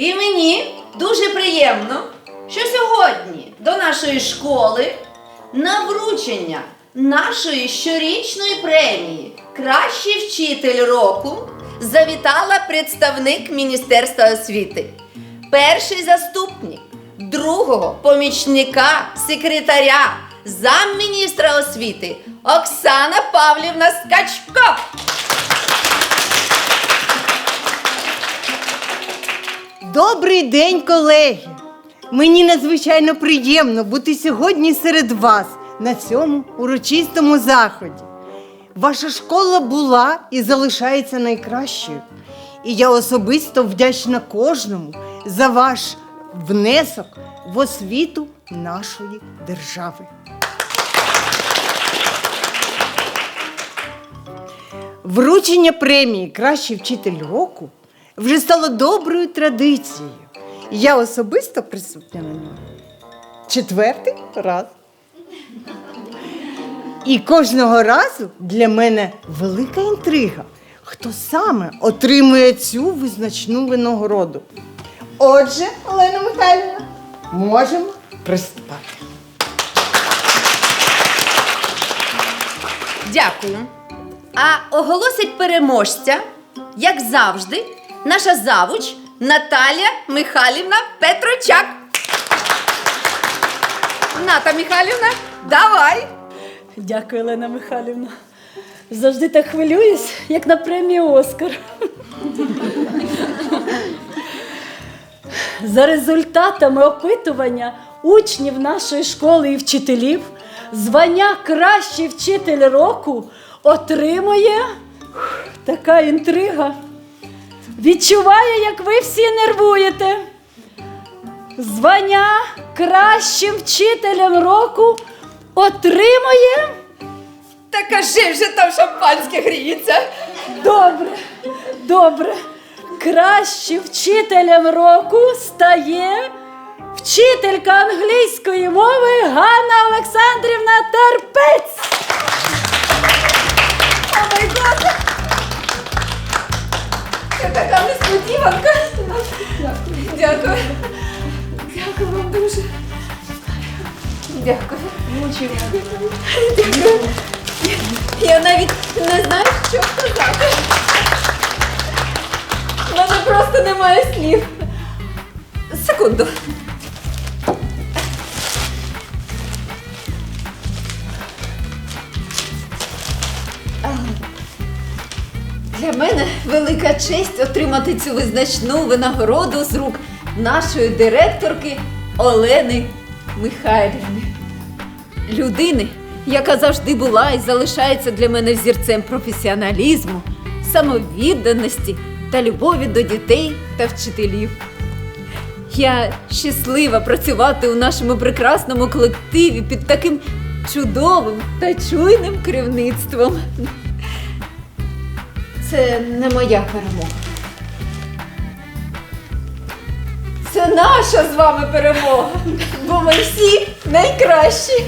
І мені дуже приємно, що сьогодні до нашої школи на вручення нашої щорічної премії Кращий вчитель року завітала представник Міністерства освіти, перший заступник, другого помічника секретаря замміністра освіти Оксана Павлівна Скачко. Добрий день, колеги! Мені надзвичайно приємно бути сьогодні серед вас на цьому урочистому заході. Ваша школа була і залишається найкращою. І я особисто вдячна кожному за ваш внесок в освіту нашої держави. Вручення премії Кращий вчитель року вже стало доброю традицією. Я особисто присутня на ньому. Четвертий раз. І кожного разу для мене велика інтрига, хто саме отримує цю визначну винагороду. Отже, Олена Михайлівна, можемо приступати. Дякую. А оголосить переможця, як завжди, наша завуч Наталія Михайлівна Петрочак. Ната Михайлівна, давай! Дякую, Олена Михайлівна. Завжди так хвилююсь, як на премії Оскар. За результатами опитування учнів нашої школи і вчителів, звання Кращий вчитель року отримує така інтрига. Відчуваю, як ви всі нервуєте. Звання кращим вчителем року отримує. Та кажи вже там шампанське гріється. Добре, добре. Кращим вчителем року стає вчителька англійської мови Ганна Олександрівна Терпець. О май гад! Це така несподіванка. Дякую. Дякую вам дуже. Дякую. Дякую. Я навіть не знаю, що сказати. У мене просто немає слів. Секунду. Честь отримати цю визначну винагороду з рук нашої директорки Олени Михайлівни. Людини, яка завжди була і залишається для мене взірцем професіоналізму, самовідданості та любові до дітей та вчителів. Я щаслива працювати у нашому прекрасному колективі під таким чудовим та чуйним керівництвом. Це не моя перемога. Це наша з вами перемога, бо ми всі найкращі.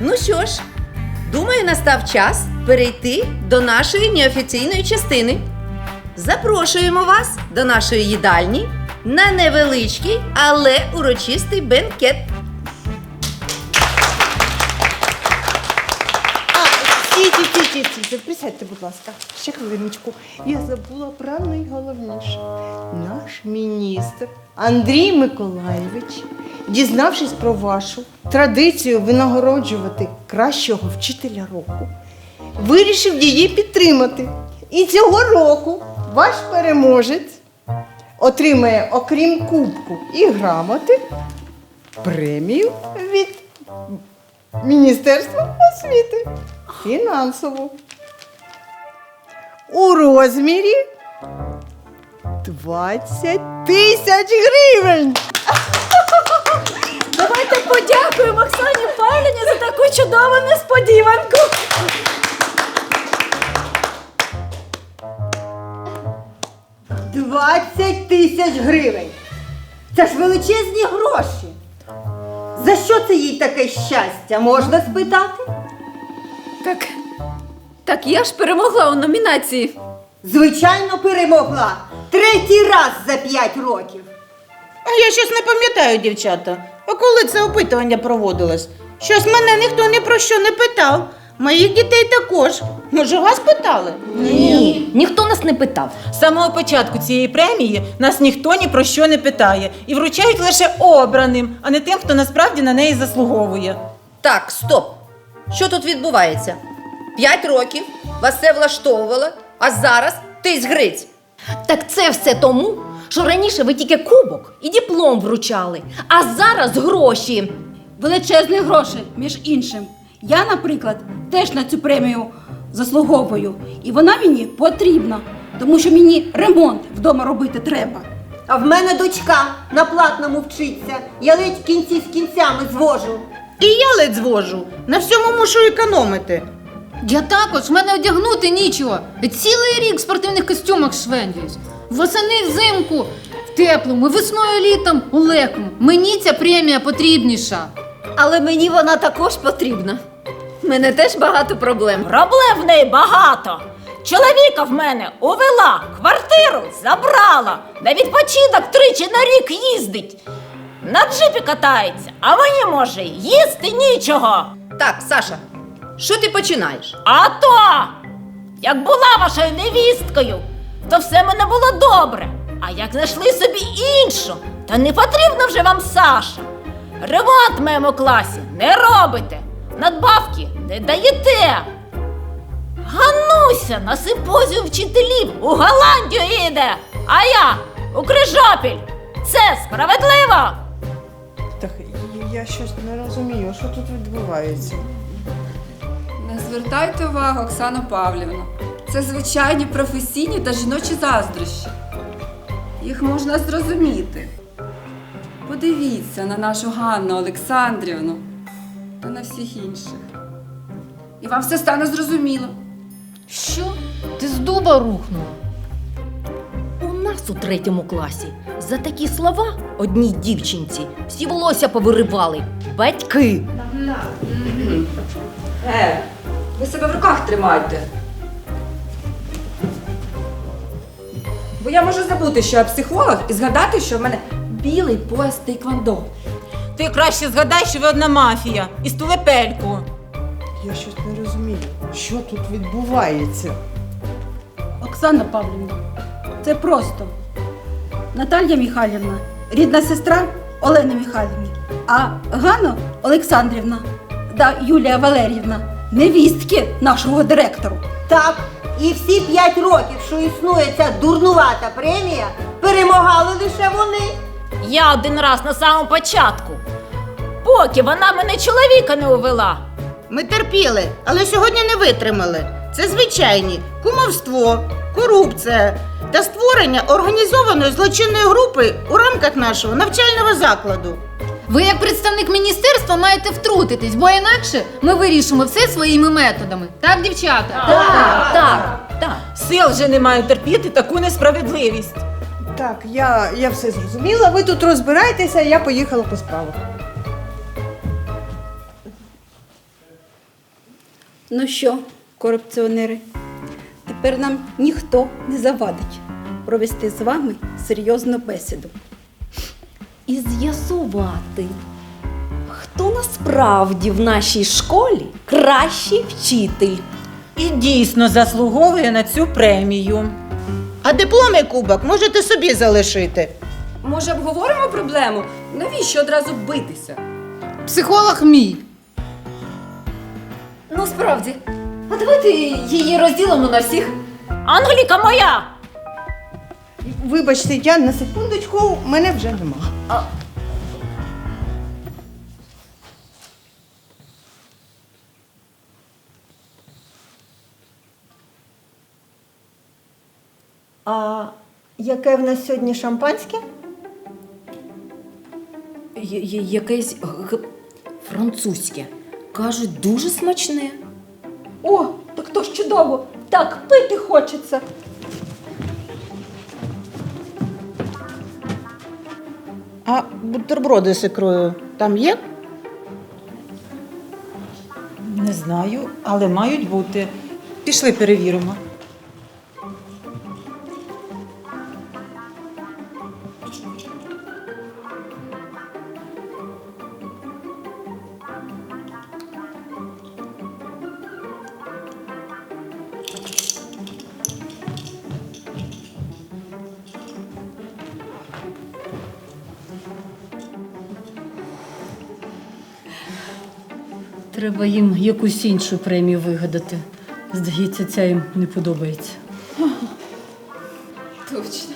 Ну що ж, думаю, настав час перейти до нашої неофіційної частини. Запрошуємо вас до нашої їдальні на невеличкий, але урочистий бенкет. Стійте, присядьте, будь ласка. Ще хвилиночку. Я забула про найголовніше. Наш міністр Андрій Миколаєвич, дізнавшись про вашу традицію винагороджувати кращого вчителя року, вирішив її підтримати. І цього року ваш переможець отримає, окрім кубку і грамоти, премію від Міністерства освіти фінансову у розмірі 20 тисяч гривень. Давайте подякуємо Оксані Павліні за таку чудову несподіванку. Двадцять тисяч гривень. Це ж величезні гроші. За що це їй таке щастя, можна спитати? Так, так я ж перемогла у номінації Звичайно, перемогла. Третій раз за п'ять років. А я щось не пам'ятаю, дівчата. А коли це опитування проводилось? Щось мене ніхто ні про що не питав. Моїх дітей також. Може, вас питали? Ні, ніхто нас не питав. З самого початку цієї премії нас ніхто ні про що не питає і вручають лише обраним, а не тим, хто насправді на неї заслуговує. Так, стоп. Що тут відбувається? П'ять років вас все влаштовувало, а зараз ти згриць. Так це все тому, що раніше ви тільки кубок і диплом вручали, а зараз гроші. Величезні гроші, між іншим. Я, наприклад, теж на цю премію заслуговую. І вона мені потрібна, тому що мені ремонт вдома робити треба. А в мене дочка на платному вчиться. Я ледь кінці з кінцями звожу. І я ледь звожу. На всьому мушу економити. Я також, в мене одягнути нічого. Цілий рік в спортивних костюмах швендююсь. Восени взимку в теплому, весною літом у легкому. Мені ця премія потрібніша. Але мені вона також потрібна. У мене теж багато проблем. Проблем в неї багато. Чоловіка в мене увела, квартиру забрала, на відпочинок тричі на рік їздить. На джипі катається, а мені може їсти нічого. Так, Саша, що ти починаєш? А то, як була вашою невісткою, то все мене було добре. А як знайшли собі іншу, то не потрібно вже вам Саша. Ремонт в моєму класі не робите, надбавки не даєте. Гануся на симпозіум вчителів у Голландію їде, а я у Крижопіль. Це справедливо? Так я щось не розумію, що тут відбувається. Не звертайте увагу, Оксано Павлівна. Це звичайні професійні та жіночі заздрощі. Їх можна зрозуміти. Подивіться на нашу Ганну Олександрівну та на всіх інших. І вам все стане зрозуміло. Що? Ти з дуба рухнула? У нас у третьому класі за такі слова одній дівчинці всі волосся повиривали. Батьки. Е, ви себе в руках тримайте. Бо я можу забути, що я психолог, і згадати, що в мене білий пояс тейквондо. Ти краще згадай, що ви одна мафія із тулепельку. Я щось не розумію, що тут відбувається. Оксана Павлівна, це просто. Наталія Михайлівна, рідна сестра Олени Михайлівни, а Ганна Олександрівна та Юлія Валеріївна невістки нашого директору. Так, і всі п'ять років, що існує ця дурнувата премія, перемагали лише вони. Я один раз на самому початку. Поки вона мене чоловіка не увела. Ми терпіли, але сьогодні не витримали. Це звичайні кумовство, корупція та створення організованої злочинної групи у рамках нашого навчального закладу. Ви, як представник міністерства, маєте втрутитись, бо інакше ми вирішимо все своїми методами. Так, дівчата? Так, так, так. Сил вже не маю терпіти таку несправедливість. Так, я, я все зрозуміла, ви тут розбирайтеся, я поїхала по справах. Ну що, корупціонери, тепер нам ніхто не завадить провести з вами серйозну бесіду. І з'ясувати, хто насправді в нашій школі кращий вчитель. І дійсно заслуговує на цю премію. А диплом і кубок можете собі залишити. Може, обговоримо проблему? Навіщо одразу битися? Психолог мій. Ну, справді. А давайте її розділимо на всіх. Англіка моя! Вибачте, я на секундочку, мене вже нема. А яке в нас сьогодні шампанське? Я- я- Якесь г- французьке. Кажуть, дуже смачне. О, так то ж чудово! Так пити хочеться. А бутерброди з ікрою там є? Не знаю, але мають бути. Пішли перевіримо. Треба їм якусь іншу премію вигадати. Здається, ця їм не подобається. Точно.